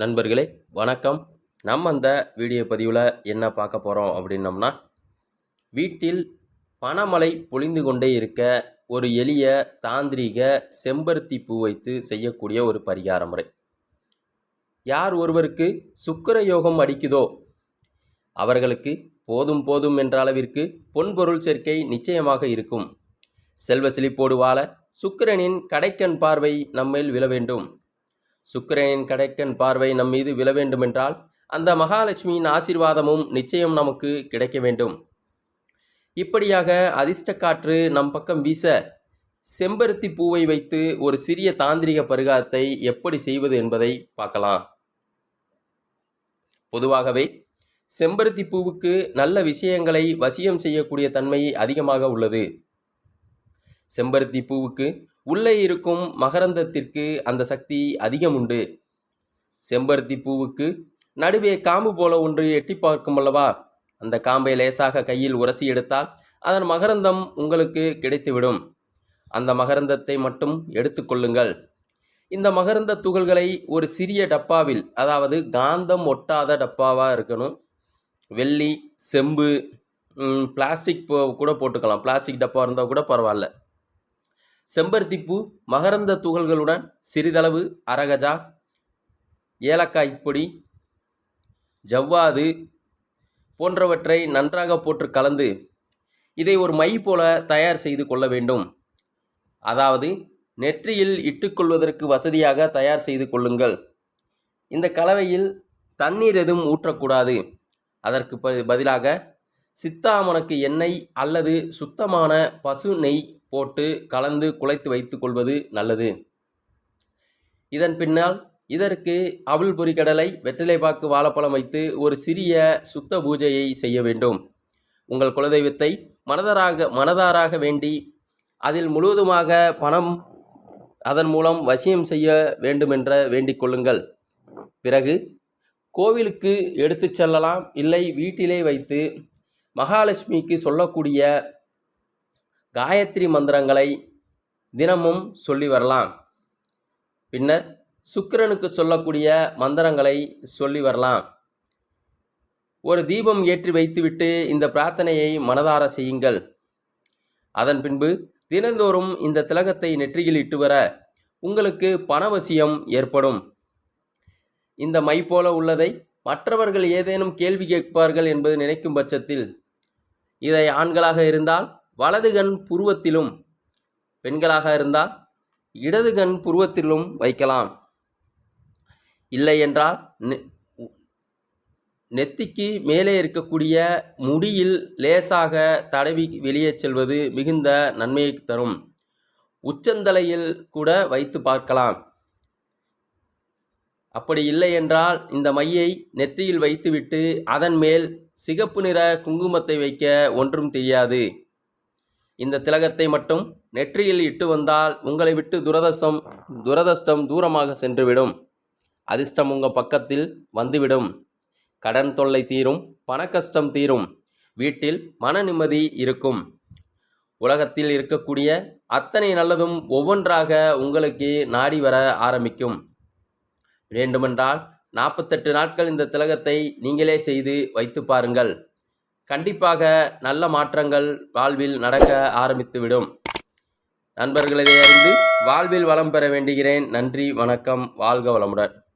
நண்பர்களே வணக்கம். நம்ம அந்த வீடியோ பதிவில் என்ன பார்க்க போகிறோம் அப்படின்னம்னா வீட்டில் பணமலை பொழிந்து கொண்டே இருக்க ஒரு எளிய தாந்திரிக செம்பருத்தி பூ வைத்து செய்யக்கூடிய ஒரு பரிகார முறை. யார் ஒருவருக்கு சுக்கிர யோகம் அடிக்குதோ அவர்களுக்கு போதும் போதும் என்ற அளவிற்கு பொன்பொருள் சேர்க்கை நிச்சயமாக இருக்கும். செல்வ செழிப்போடு வாழ சுக்கிரனின் கடைக்கண் பார்வை நம்மேல் விழ வேண்டும். சுக்கிரனின் கடைக்கன் பார்வை நம் மீது விழ வேண்டுமென்றால் அந்த மகாலட்சுமியின் ஆசீர்வாதமும் நிச்சயம் நமக்கு கிடைக்க வேண்டும். இப்படியாக அதிர்ஷ்ட காற்று நம் பக்கம் வீச செம்பருத்தி பூவை வைத்து ஒரு சிறிய தாந்திரிக பரிகாரத்தை எப்படி செய்வது என்பதை பார்க்கலாம். பொதுவாகவே செம்பருத்தி பூவுக்கு நல்ல விஷயங்களை வசியம் செய்யக்கூடிய தன்மை அதிகமாக உள்ளது. செம்பருத்தி பூவுக்கு உள்ளே இருக்கும் மகரந்தத்திற்கு அந்த சக்தி அதிகம் உண்டு செம்பருத்தி பூவுக்கு நடுவே காம்பு போல ஒன்று எட்டி பார்க்கும் அல்லவா? அந்த காம்பை லேசாக கையில் உரசி எடுத்தால் அதன் மகரந்தம் உங்களுக்கு கிடைத்துவிடும். அந்த மகரந்தத்தை மட்டும் எடுத்துக்கொள்ளுங்கள் இந்த மகரந்த துகள்களை ஒரு சிறிய டப்பாவில் அதாவது காந்தம் ஒட்டாத டப்பாவாக இருக்கணும். வெள்ளி செம்பு பிளாஸ்டிக் கூட போட்டுக்கலாம். பிளாஸ்டிக் டப்பா இருந்தால் கூட பரவாயில்ல. செம்பருத்திப்பூ மகரந்த துகள்களுடன் சிறிதளவு அரகஜா ஏலக்காய் பொடி ஜவ்வாது போன்றவற்றை நன்றாக போட்டு கலந்து இதை ஒரு மை போல தயார் செய்து கொள்ள வேண்டும். அதாவது நெற்றியில் இட்டுக்கொள்வதற்கு வசதியாக தயார் செய்து கொள்ளுங்கள். இந்த கலவையில் தண்ணீர் எதுவும் ஊற்றக்கூடாது. அதற்கு ப- பதிலாக சித்தாமனுக்கு எண்ணெய் அல்லது சுத்தமான பசு நெய் போட்டு கலந்து குழைத்து வைத்து கொள்வது நல்லது. இதன் பின்னால் இதற்கு அவல் பொறிக்கடலை வெற்றிலைப்பாக்கு வாழைப்பழம் வைத்து ஒரு சிறிய சுத்த பூஜையை செய்ய வேண்டும். உங்கள் குலதெய்வத்தை மனதாராக மனதாராக வேண்டி அதில் முழுவதுமாக பணம் அதன் மூலம் வசியம் செய்ய வேண்டுமென்ற வேண்டிக் கொள்ளுங்கள். பிறகு கோவிலுக்கு எடுத்துச் செல்லலாம் இல்லை வீட்டிலே வைத்து மகாலட்சுமிக்கு சொல்லக்கூடிய காயத்ரி மந்திரங்களை தினமும் சொல்லி வரலாம். பின்னர் சுக்கிரனுக்கு சொல்லக்கூடிய மந்திரங்களை சொல்லி வரலாம். ஒரு தீபம் ஏற்றி வைத்துவிட்டு இந்த பிரார்த்தனையை மனதார செய்யுங்கள். அதன் பின்பு தினந்தோறும் இந்த திலகத்தை நெற்றியில் இட்டு வர உங்களுக்கு பணவசியம் ஏற்படும். இந்த மை போல உள்ளதை மற்றவர்கள் ஏதேனும் கேள்வி கேட்பார்கள் என்பது நினைக்கும் பட்சத்தில் இதை ஆண்களாக இருந்தால் வலது கண் புருவத்திலும் பெண்களாக இருந்தால் இடது கண் புருவத்திலும் வைக்கலாம். இல்லை என்றால் நெ- நெத்திக்கு மேலே இருக்கக்கூடிய முடியில் லேசாக தடவி வெளியே செல்வது மிகுந்த நன்மையை தரும். உச்சந்தலையில் கூட வைத்து பார்க்கலாம். அப்படி இல்லை என்றால் இந்த மையை நெற்றியில் வைத்துவிட்டு அதன் மேல் சிகப்பு நிற குங்குமத்தை வைக்க ஒன்றும் தெரியாது. இந்த திலகத்தை மட்டும் நெற்றியில் இட்டு வந்தால் உங்களை விட்டு துரதசம் துரதஷ்டம் தூரமாக சென்றுவிடும். அதிர்ஷ்டம் உங்கள் பக்கத்தில் வந்துவிடும். கடன் தொல்லை தீரும் பணக்கஷ்டம் தீரும். வீட்டில் மன நிம்மதி இருக்கும். உலகத்தில் இருக்கக்கூடிய அத்தனை நல்லதும் ஒவ்வொன்றாக உங்களுக்கு நாடி வர ஆரம்பிக்கும். வேண்டுமென்றால் நாற்பத்தெட்டு நாட்கள் இந்த திலகத்தை நீங்களே செய்து வைத்து பாருங்கள். கண்டிப்பாக நல்ல மாற்றங்கள் வாழ்வில் நடக்க ஆரம்பித்துவிடும். நண்பர்களிடையே அறிந்து வாழ்வில் வளம் பெற வேண்டுகிறேன். நன்றி வணக்கம் வாழ்க வளமுடன்.